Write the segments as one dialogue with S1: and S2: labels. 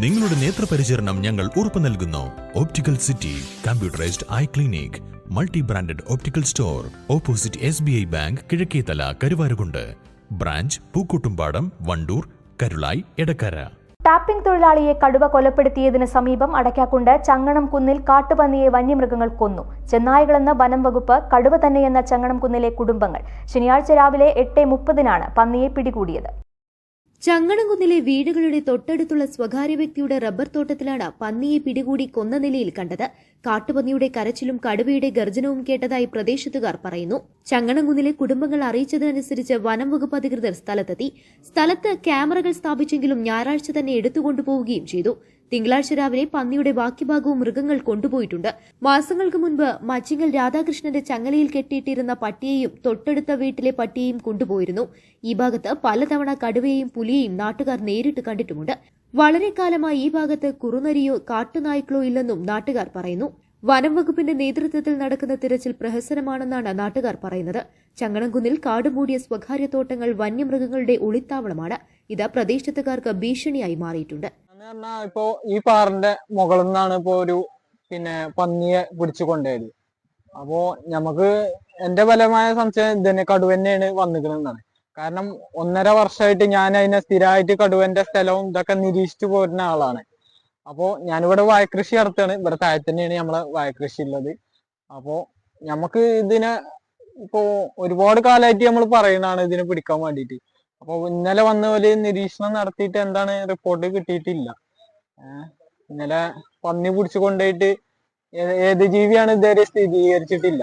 S1: നിങ്ങളുടെ നേത്രപരിചരണം ഞങ്ങൾ ഉറപ്പു നൽകുന്നു. Optical city computerised eye clinic multi branded optical store opposite S B I bank Kizhakkethala Karuvarakundu. Branch Pookkottumpadam Wandoor Karulai Edakkara.
S2: Tapping തൊഴിലാളിയെ കടുവ കൊലപ്പെടുത്തിയതിന് സമീപം അടയ്ക്കാക്കുണ്ട് ചങ്ങണം കുന്നിൽ കാട്ടുപന്നിയെ വന്യമൃഗങ്ങൾ കൊന്നു. ചെന്നായകളെന്ന വനം വകുപ്പ് കടുവ തന്നെയെന്ന ചങ്ങണം കുന്നിലെ കുടുംബങ്ങൾ. ശനിയാഴ്ച രാവിലെ എട്ട് മുപ്പതിനാണ് പന്നിയെ പിടികൂടിയത്.
S3: ചങ്ങണംകുന്നിലെ വീടുകളുടെ തൊട്ടടുത്തുള്ള സ്വകാര്യ വ്യക്തിയുടെ റബ്ബർ തോട്ടത്തിലാണ് പന്നിയെ പിടികൂടി കൊന്ന നിലയിൽ കണ്ടത്. കാട്ടുപന്നിയുടെ കരച്ചിലും കടുവയുടെ ഗർജനവും കേട്ടതായി പ്രദേശത്തുകാർ പറയുന്നു. ചങ്ങണംകുന്നിലെ കുടുംബങ്ങൾ അറിയിച്ചതിനനുസരിച്ച് വനം വകുപ്പ് അധികൃതർ സ്ഥലത്തെത്തി. സ്ഥലത്ത് ക്യാമറകൾ സ്ഥാപിച്ചെങ്കിലും ഞായറാഴ്ച തന്നെ എടുത്തുകൊണ്ടുപോവുകയും ചെയ്തു. തിങ്കളാഴ്ച രാവിലെ പന്നിയുടെ ബാക്കി ഭാഗവും മൃഗങ്ങൾ കൊണ്ടുപോയിട്ടുണ്ട്. മാസങ്ങൾക്ക് മുൻപ് മച്ചിങ്ങൽ രാധാകൃഷ്ണന്റെ ചങ്ങലയിൽ കെട്ടിയിട്ടിരുന്ന പട്ടിയെയും തൊട്ടടുത്ത വീട്ടിലെ പട്ടിയെയും കൊണ്ടുപോയിരുന്നു. ഈ ഭാഗത്ത് പലതവണ കടുവയെയും പുലിയെയും നാട്ടുകാർ നേരിട്ട് കണ്ടിട്ടുമുണ്ട്. വളരെ കാലമായി ഈ ഭാഗത്ത് കുറുനരിയോ കാട്ടുനായ്ക്കളോ ഇല്ലെന്നും നാട്ടുകാർ പറയുന്നു. വനം വകുപ്പിന്റെ നേതൃത്വത്തിൽ നടക്കുന്ന തിരച്ചിൽ പ്രഹസനമാണെന്നാണ് നാട്ടുകാർ പറയുന്നത്. ചങ്ങണംകുന്നിൽ കാടുമൂടിയ സ്വകാര്യ തോട്ടങ്ങൾ വന്യമൃഗങ്ങളുടെ ഒളിത്താവളമാണ്. ഇത് പ്രദേശത്തുകാർക്ക് ഭീഷണിയായി മാറിയിട്ടുണ്ട്.
S4: എന്ന് ഇപ്പോ ഈ പാറിന്റെ മുകളിൽ നിന്നാണ് ഇപ്പോ ഒരു പിന്നെ പന്നിയെ പിടിച്ചു കൊണ്ടുപോയത്. അപ്പോ നമുക്ക് എന്റെ ഫലമായ സംശയം ഇതന്നെ കടുവന്നെയാണ് വന്നിക്കണെന്നാണ് കാരണം ഒന്നര വർഷമായിട്ട് ഞാൻ അതിനെ സ്ഥിരമായിട്ട് കടുവന്റെ സ്ഥലവും ഇതൊക്കെ നിരീക്ഷിച്ചു പോരുന്ന ആളാണ്. അപ്പോ ഞാനിവിടെ വാഴക്കൃഷി നടത്തുകയാണ്. ഇവിടെ താഴെ തന്നെയാണ് നമ്മളെ വാഴക്കൃഷി ഉള്ളത്. അപ്പോ ഞമ്മക്ക് ഇതിനെ ഇപ്പോ ഒരുപാട് കാലമായിട്ട് നമ്മൾ പറയുന്നതാണ് ഇതിനെ പിടിക്കാൻ വേണ്ടിയിട്ട്. അപ്പൊ ഇന്നലെ വന്ന പോലെ നിരീക്ഷണം നടത്തിയിട്ട് എന്താണ് റിപ്പോർട്ട് കിട്ടിയിട്ടില്ല. ഏഹ് ഇന്നലെ പന്നി പിടിച്ചു കൊണ്ടുപോയിട്ട് ഏത് ജീവിയാണ് ഇതുവരെ സ്ഥിരീകരിച്ചിട്ടില്ല.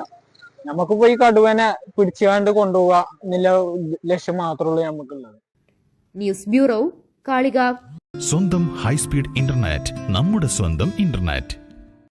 S4: നമുക്ക് പോയി കടുവനെ പിടിച്ചുകൊണ്ട് കൊണ്ടുപോവുക എന്നുള്ള ലക്ഷ്യം മാത്രമേ ഉള്ളൂ നമുക്കുള്ളത്.
S3: News bureau Kalikavu.
S1: സ്വന്തം ഹൈസ്പീഡ് ഇന്റർനെറ്റ് നമ്മുടെ സ്വന്തം ഇന്റർനെറ്റ്.